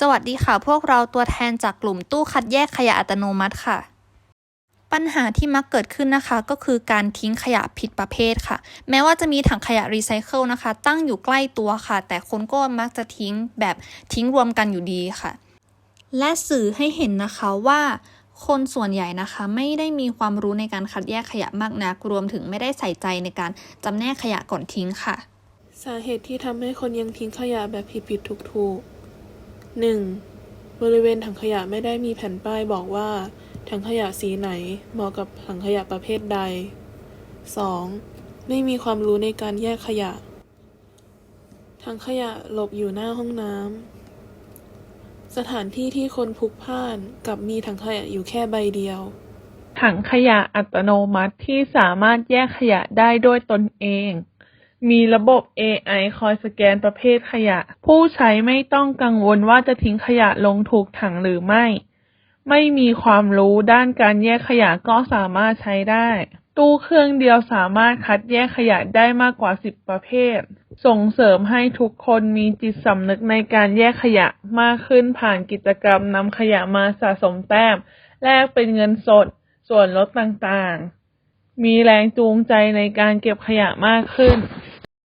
สวัสดีค่ะ พวกเราตัวแทนจากกลุ่มตู้คัดแยกขยะอัตโนมัติค่ะ ปัญหาที่มักเกิดขึ้นนะคะ ก็คือการทิ้งขยะผิดประเภทค่ะ แม้ว่าจะมีถังขยะรีไซเคิลนะคะ ตั้งอยู่ใกล้ตัวค่ะ แต่คนก็มักจะทิ้งแบบทิ้งรวมกันอยู่ดีค่ะ และสื่อให้เห็นนะคะว่าคนส่วนใหญ่นะคะไม่ได้มีความรู้ในการคัดแยกขยะมากนัก รวมถึงไม่ได้ใส่ใจในการจำแนกขยะก่อนทิ้งค่ะ สาเหตุที่ทำให้คนยังทิ้งขยะแบบผิดๆถูกๆ หนึ่งบริเวณถังขยะไม่ได้มีแผ่นป้ายบอกว่า ถังขยะสีไหนเหมาะกับถังขยะประเภทใด 2. ไม่มีความรู้ในการแยกขยะ ถังขยะหลบอยู่หน้าห้องน้ำ สถานที่ที่คนพลุกพล่านกับมีถังขยะอยู่แค่ใบเดียว ถังขยะอัตโนมัติที่สามารถแยกขยะได้ด้วยตนเอง มีระบบ AI คอยสแกนประเภทขยะ ผู้ใช้ไม่ต้องกังวลว่าจะทิ้งขยะลงถูกถังหรือไม่ ไม่มีความรู้ด้านการแยกขยะก็สามารถใช้ได้ ตู้เครื่องเดียวสามารถคัดแยกขยะได้มากกว่า 10 ประเภท ส่งเสริมให้ทุกคนมีจิตสำนึกในการแยกขยะมากขึ้นผ่านกิจกรรมนำขยะมาสะสมแต้ม แลกเป็นเงินสด ส่วนลดต่างๆ มีแรงจูงใจในการเก็บขยะมากขึ้น